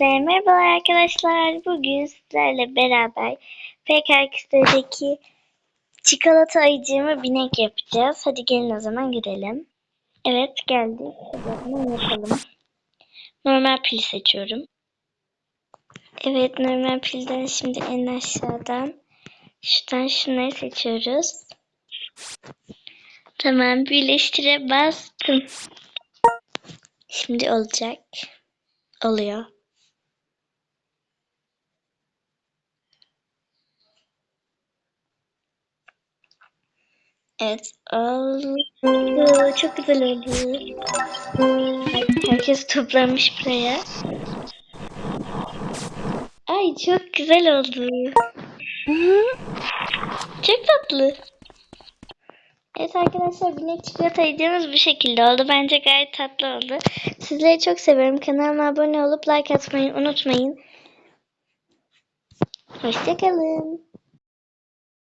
Merhabalar arkadaşlar. Bugün sizlerle beraber PKX'deki çikolata ayıcığımı binek yapacağız. Hadi gelin o zaman gidelim. Evet geldik. Zaman yapalım. Normal pil seçiyorum. Evet normal pilden şimdi en aşağıdan şuradan şunları seçiyoruz. Tamam birleştire bastım. Şimdi olacak. Oluyor. Evet oldu. Çok güzel oldu. Herkes toplanmış buraya. Ay çok güzel oldu. Çok tatlı. Evet arkadaşlar binek çikolata yediğimiz bu şekilde oldu. Bence gayet tatlı oldu. Sizleri çok seviyorum. Kanalıma abone olup like atmayı unutmayın. Hoşçakalın.